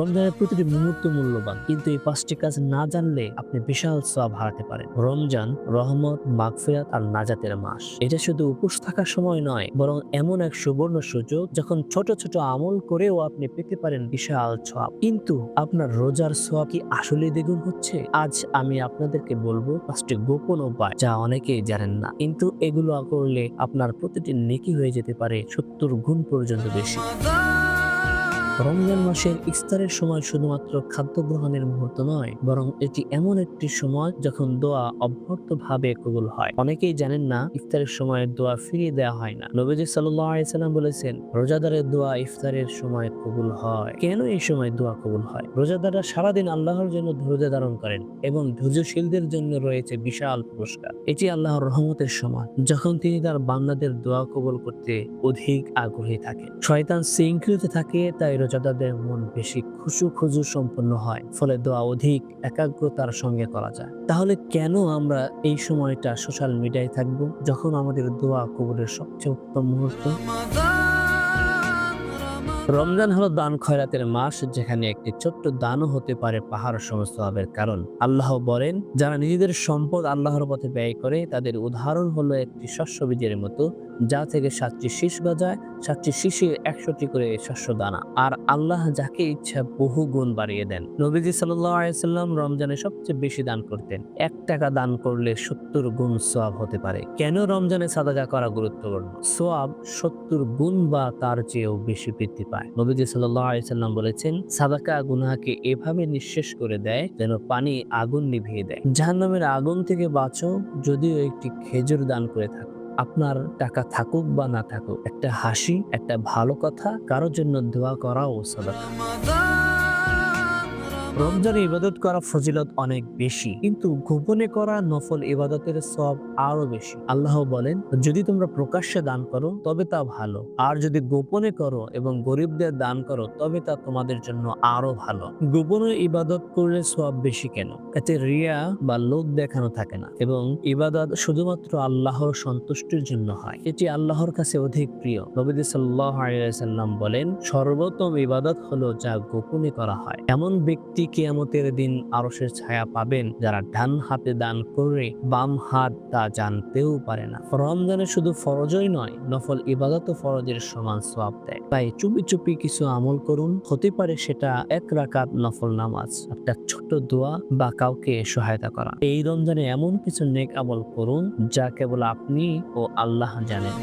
রমজানের প্রতিটি মুহূর্ত মূল্যবান, কিন্তু এই পাঁচটি কাজ না জানলে আপনি বিশাল সব হারাতে পারেন। রমজান, রহমত, মাগফিরাত আর নাজাতের মাস। এটা শুধু উপোস থাকার সময় নয়, বরং এমন এক সুবর্ণ সুযোগ যখন ছোট ছোট আমল করেও আপনি পেতে পারেন বিশাল সওয়াব। কিন্তু আপনার রোজার সওয়াব কি আসলে দ্বিগুণ হচ্ছে? আজ আমি আপনাদেরকে বলব পাঁচটি গোপন উপায়, যা অনেকেই জানেন না। কিন্তু এগুলো করলে আপনার প্রতিটি নেকি হয়ে যেতে পারে সত্তর গুণ পর্যন্ত বেশি। রমজান মাসের ইফতারের সময় শুধুমাত্র খাদ্য গ্রহণের মুহূর্ত নয়, বরং এটি এমন একটি সময় যখন দোয়া অভ্যর্তভাবে কবুল হয়। অনেকেই জানেন না, ইফতারের সময় দোয়া ফিরিয়ে দেওয়া হয় না। নবীজি সাল্লাম বলেছেন, রোজাদারের দোয়া ইফতারের সময় কবুল হয়। কেন এই সময় দোয়া কবুল হয়? রোজাদাররা সারাদিন আল্লাহর জন্য ধৈর্য ধারণ করেন এবং ধৈর্যশীলদের জন্য রয়েছে বিশাল পুরস্কার। এটি আল্লাহর রহমতের সময়, যখন তিনি তার বান্দাদের দোয়া কবুল করতে অধিক আগ্রহী থাকেন। শয়তান শৃঙ্খলিত থাকে, তাই রোজাদারদের মন বেশি খুশু খুজু সম্পন্ন হয়, ফলে দোয়া অধিক একাগ্রতার সঙ্গে করা যায়। তাহলে কেন আমরা এই সময়টা সোশ্যাল মিডিয়ায় থাকব যখন আমাদের দোয়া কবুলের সবচেয়ে উত্তম মুহূর্ত? রমজান হলো দান খয়রাতের মাস, যেখানে একটি ছোট্ট দানও হতে পারে পাহাড় সমস্ত লাভের কারণ। আল্লাহ বলেন, যারা নিজেদের সম্পদ আল্লাহর পথে ব্যয় করে, তাদের উদাহরণ হলো একটি শস্য বীজের মতো, যা থেকে সাতটি শীষ গজায় সাতটি শীষে একশোটি করে শস্য দানা। আর আল্লাহ যাকে ইচ্ছা বহু গুণ বাড়িয়ে দেন। নবীজি সাল্লাম রমজানে সবচেয়ে বেশি দান করতেন। এক টাকা দান করলে সত্তর গুণ সোয়াব হতে পারে। কেন রমজানে সাদাকা করা গুরুত্বপূর্ণ? সোয়াব সত্তর গুণ বা তার চেয়েও বেশি বৃদ্ধি পায়। নবীজি সাল্লাম বলেছেন, সাদাকা গুনাহকে এভাবে নিঃশেষ করে দেয় যেন পানি আগুন নিভিয়ে দেয়। জাহান্নামের আগুন থেকে বাঁচো, যদিও একটি খেজুর দান করে থাকো। আপনার টাকা থাকুক বা না থাকুক, একটা হাসি, একটা ভালো কথা, কারোর জন্য দোয়া করাও সাদাকা রমজানে ইবাদত করা ফজিলত অনেক বেশি, কিন্তু গোপনে করা নফল ইবাদতের সব আরও বেশি। আল্লাহ বলেন, যদি তোমরা প্রকাশ্যে দান করো, তবে তা ভালো। আর যদি গোপনে করো এবং গরিবদের দান করো, তবে তা তোমাদের জন্য আরও ভালো। গোপনে ইবাদত করলে সব বেশি কেন? এতে রিয়া বা লোক দেখানো থাকে না, এবং ইবাদত শুধুমাত্র আল্লাহর সন্তুষ্টির জন্য হয়। এটি আল্লাহর কাছে অধিক প্রিয়। নবীদ সাল্লাম বলেন, সর্বোত্তম ইবাদত হলো যা গোপনে করা হয়। এমন ব্যক্তি কিয়ামতের দিন আরশের ছায়া পাবেন, যারা ডান হাতে দান করে বাম হাত তা জানতেও পারে না। রমজানে শুধু ফরজই নয়, নফল ইবাদত ফরজের সমান সওয়াব দেয়। তাই চুপি চুপি কিছু আমল করুন, হতে পারে সেটা এক রাকাত নফল নামাজ। একটা ছোট্ট দোয়া বা কাউকে সহায়তা করা। এই রমজানে এমন কিছু নেক আমল করুন, যা কেবল আপনি ও আল্লাহ জানেন।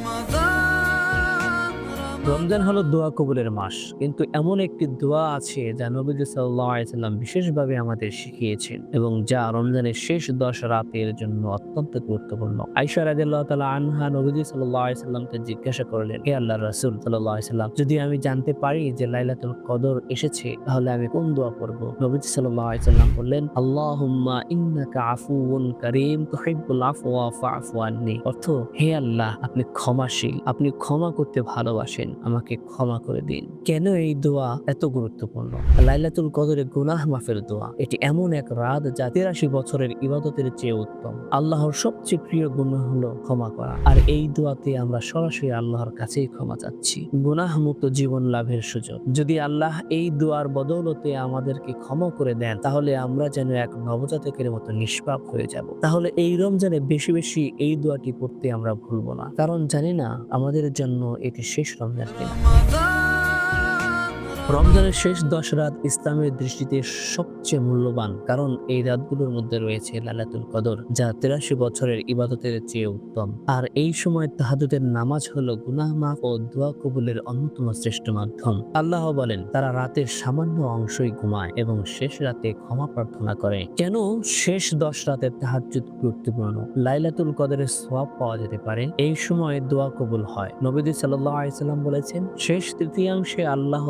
রমজান হলো দোয়া কবুলের মাস। কিন্তু এমন একটি দোয়া আছে যা নবীজি সাল্লাম বিশেষভাবে আমাদের শিখিয়েছেন এবং যা রমজানের শেষ দশ রাতের জন্য অত্যন্ত গুরুত্বপূর্ণ। আইসা রাজিয়াল্লাহ তালা আনহা নবীজি সাল্লামকে জিজ্ঞাসা করলেন, হে আল্লাহ রাসুল সাল্লাম, যদি আমি জানতে পারি যে লাইলাতুল কদর এসেছে, তাহলে আমি কোন দোয়া করব? নবীজি সাল্লাম বললেন, আল্লাহুম্মা ইন্নাকা আফুউন কারীম আফওয়া আন্নি। অর্থ, হে আল্লাহ, আপনি ক্ষমাশীল, আপনি ক্ষমা করতে ভালোবাসেন। আমাকে ক্ষমা করে দিন। কেন এই দোয়া এত গুরুত্বপূর্ণ? লাইলাতুল কদরের গুনাহ মাফের দোয়া। এটি এমন এক রাত যা তিরাশি বছরের ইবাদতের চেয়ে উত্তম। আল্লাহর সবচেয়ে প্রিয় গুণ হলো ক্ষমা করা। আর এই দোয়াতে আমরা সরাসরি আল্লাহর কাছেই ক্ষমা চাচ্ছি। গুনাহ মুক্ত জীবন লাভের সুযোগ। যদি আল্লাহ এই দোয়ার বদৌলতে আমাদেরকে ক্ষমা করে দেন, তাহলে আমরা যেন এক নবজাতকের মতো নিষ্পাপ হয়ে যাব। তাহলে এই রমজানে বেশি বেশি এই দোয়াটি পড়তে আমরা ভুলবো না। কারণ জানি না আমাদের জন্য এটি শেষ রমজান কিনা রমজানের শেষ দশ রাত ইসলামের দৃষ্টিতে সবচেয়ে মূল্যবান, কারণ এই রাতগুলোর মধ্যে রয়েছে লালাতুল কদর, যা তেরাশি বছরের ইবাদতের চেয়ে উত্তম। আর এই সময় তাহাদুদের নামাজ হলো গুনাহ মাফ ও দোয়া কবুলের অন্যতম শ্রেষ্ঠ মাধ্যম। আল্লাহ বলেন, তারা রাতের সামান্য অংশই ঘুমায় এবং শেষ রাতে ক্ষমা প্রার্থনা করে। কেন শেষ দশ রাতের তাহাজুদ গুরুত্বপূর্ণ? লাইলাতুল কদরের সোয়াব পাওয়া যেতে পারে। এই সময় দোয়া কবুল হয়। নবীদি সাল্লাহ বলেছেন, শেষ তৃতীয়াংশে আল্লাহ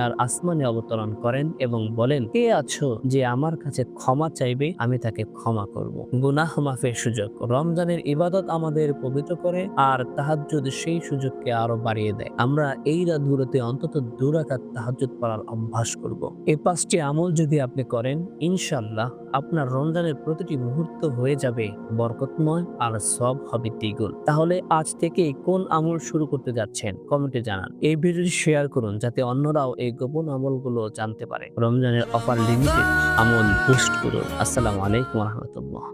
দুনিয়ার আসমানে অবতরণ করেন এবং বলেন, কে আছো যে আমার কাছে ক্ষমা চাইবে, আমি তাকে ক্ষমা করব। গুনাহ মাফের সুযোগ। রমজানের ইবাদত আমাদের পবিত্র করে আর তাহাজ্জুদ সেই সুযোগকে আরও বাড়িয়ে দেয়। আমরা এই রাতগুলোতে অন্তত দুরাকাত তাহাজুদ পড়ার অভ্যাস করব। এই পাঁচটি আমল যদি আপনি করেন ইনশাল্লাহ আপনার রমজানের প্রতিটি মুহূর্ত হয়ে যাবে। বরকতময় আর সব হবে দ্বিগুণ। তাহলে আজ থেকে কোন আমল শুরু করতে যাচ্ছেন? কমেন্টে জানান। এই ভিডিওটি শেয়ার করুন যাতে অন্যরাও এই গোপন আমলগুলো জানতে পারে। রমজানের অফার লিমিটেড আমল পোস্ট করুন। আসসালামু আলাইকুম রহমতুল্লাহ।